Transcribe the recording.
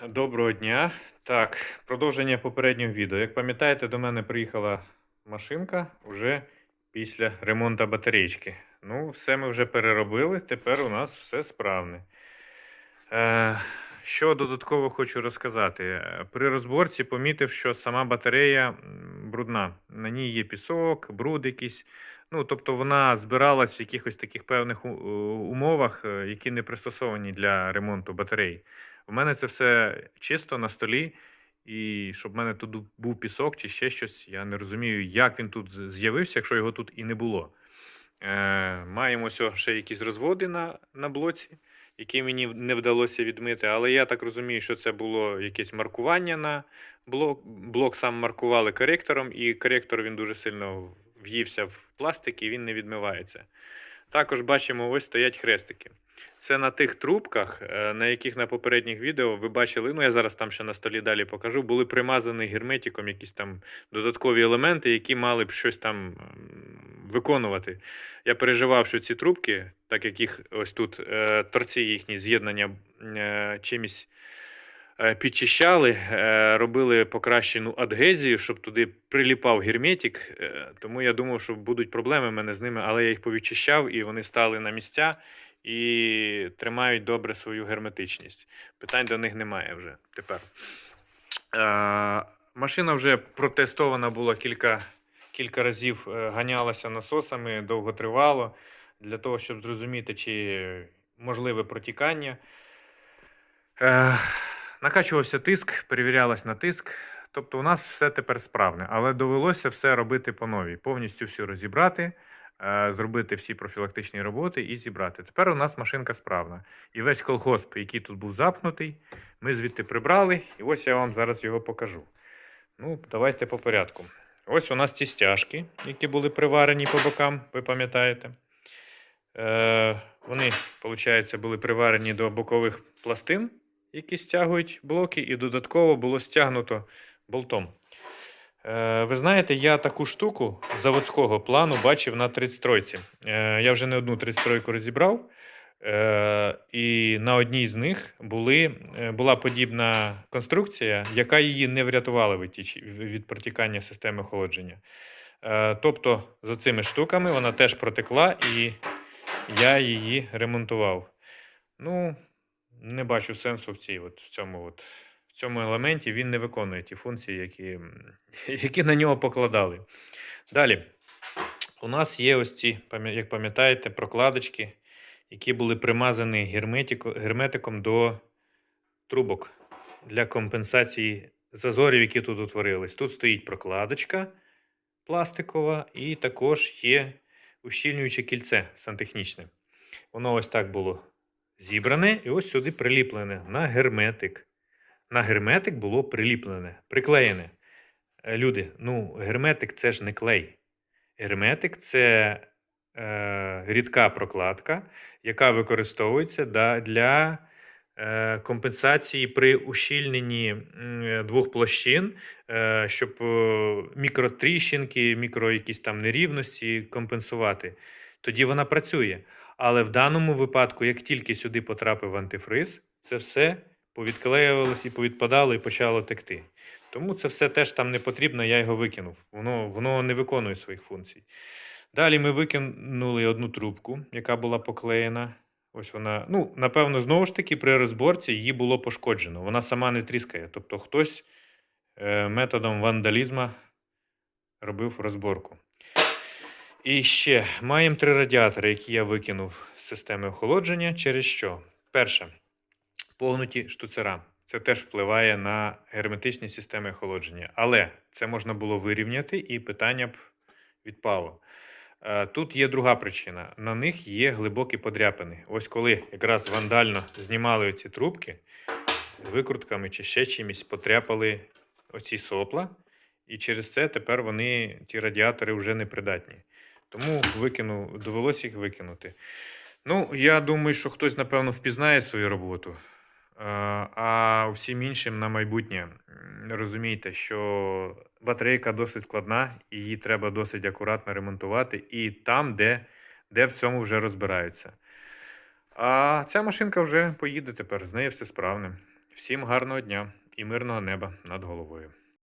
Доброго дня. Так, продовження попереднього відео. Як пам'ятаєте, до мене приїхала машинка вже після ремонту батарейки. Ну, все ми вже переробили, тепер у нас все справне. Е, що додатково хочу розказати. Е, При розборці помітив, що сама батарея брудна. На ній є пісок, бруд якийсь. Ну, тобто вона збиралась в якихось таких певних умовах, е, які не пристосовані для ремонту батареї. У мене це все чисто на столі, і щоб в мене тут був пісок чи ще щось, я не розумію, як він тут з'явився, якщо його тут і не було. Е, маємо ще якісь розводи на, на блоці, які мені не вдалося відмити, але я так розумію, що це було якесь маркування на блок. Блок сам маркували коректором, і коректор він дуже сильно в'ївся в пластик і він не відмивається. Також бачимо, ось стоять хрестики. Це на тих трубках, е, на яких на попередніх відео ви бачили, ну я зараз там ще на столі далі покажу, були примазані герметиком якісь там додаткові елементи, які мали б щось там виконувати. Я переживав, що ці трубки, так як їх ось тут е, торці їхні з'єднання е, чимось підчищали, робили покращену адгезію, щоб туди приліпав герметик. Тому я думав, що будуть проблеми в мене з ними, але я їх повідчищав і вони стали на місця і тримають добре свою герметичність. Питань до них немає вже тепер. Е, машина вже протестована була кілька, кілька разів, е, ганялася насосами, довго тривало, для того, щоб зрозуміти, чи можливе протікання. Е, накачувався тиск, перевірялась на тиск. Тобто у нас все тепер справне, але довелося все робити по новій, повністю все розібрати, зробити всі профілактичні роботи і зібрати. Тепер у нас машинка справна. І весь колхоз, який тут був запнутий, ми звідти прибрали, і ось я вам зараз його покажу. Ну, давайте по порядку. Ось у нас ці стяжки, які були приварені по бокам, ви пам'ятаєте. Е, вони, виходить, були приварені до бокових пластин, які стягують блоки, і додатково було стягнуто болтом. Е, ви знаєте, я таку штуку заводського плану бачив на 33-ці. Е, я вже не одну 33-ку розібрав. Е, і на одній з них були, була подібна конструкція, яка її не врятувала від, від протікання системи охолодження. Тобто, за цими штуками вона теж протекла, і я її ремонтував. Ну, не бачу сенсу в, цій, от, в, цьому, от, в цьому елементі. Він не виконує ті функції, які, які на нього покладали. Далі. У нас є ось ці, як пам'ятаєте, прокладочки, які були примазані герметиком до трубок для компенсації зазорів, які тут утворились. Тут стоїть прокладочка пластикова, і також є ущільнююче кільце сантехнічне. Воно ось так було зібране і ось сюди приліплене на герметик. На герметик було приліплене, приклеєне. Е, Люди, ну, герметик це ж не клей. Герметик це е, рідка прокладка, яка використовується для е, компенсації при ущільненні е, двох площин, е, щоб е, мікротріщинки, мікро якісь там нерівності компенсувати. Тоді вона працює. Але в даному випадку, як тільки сюди потрапив антифриз, це все повідклеювалося і повідпадало і почало текти. Тому це все теж там не потрібно, я його викинув. Воно, воно не виконує своїх функцій. Далі ми викинули одну трубку, яка була поклеєна. Ось вона, ну, напевно, знову ж таки, при розборці її було пошкоджено. Вона сама не тріскає. Тобто хтось е, методом вандалізму робив розборку. І ще маємо три радіатори, які я викинув з системи охолодження. Через що? Перше, погнуті штуцера. Це теж впливає на герметичні системи охолодження. Але це можна було вирівняти, і питання б відпало. Е, Тут є друга причина. На них є глибокі подряпини. Ось коли якраз вандально знімали ці трубки, викрутками чи ще чимось потряпали оці сопла, і через це тепер вони, ті радіатори, вже непридатні. Тому викину, довелося їх викинути. Ну, я думаю, що хтось, напевно, впізнає свою роботу. Е, А всім іншим на майбутнє розумійте, що батарейка досить складна, її треба досить акуратно ремонтувати, і там, де, де в цьому вже розбираються. А ця машинка вже поїде тепер, з нею все справне. Всім гарного дня і мирного неба над головою.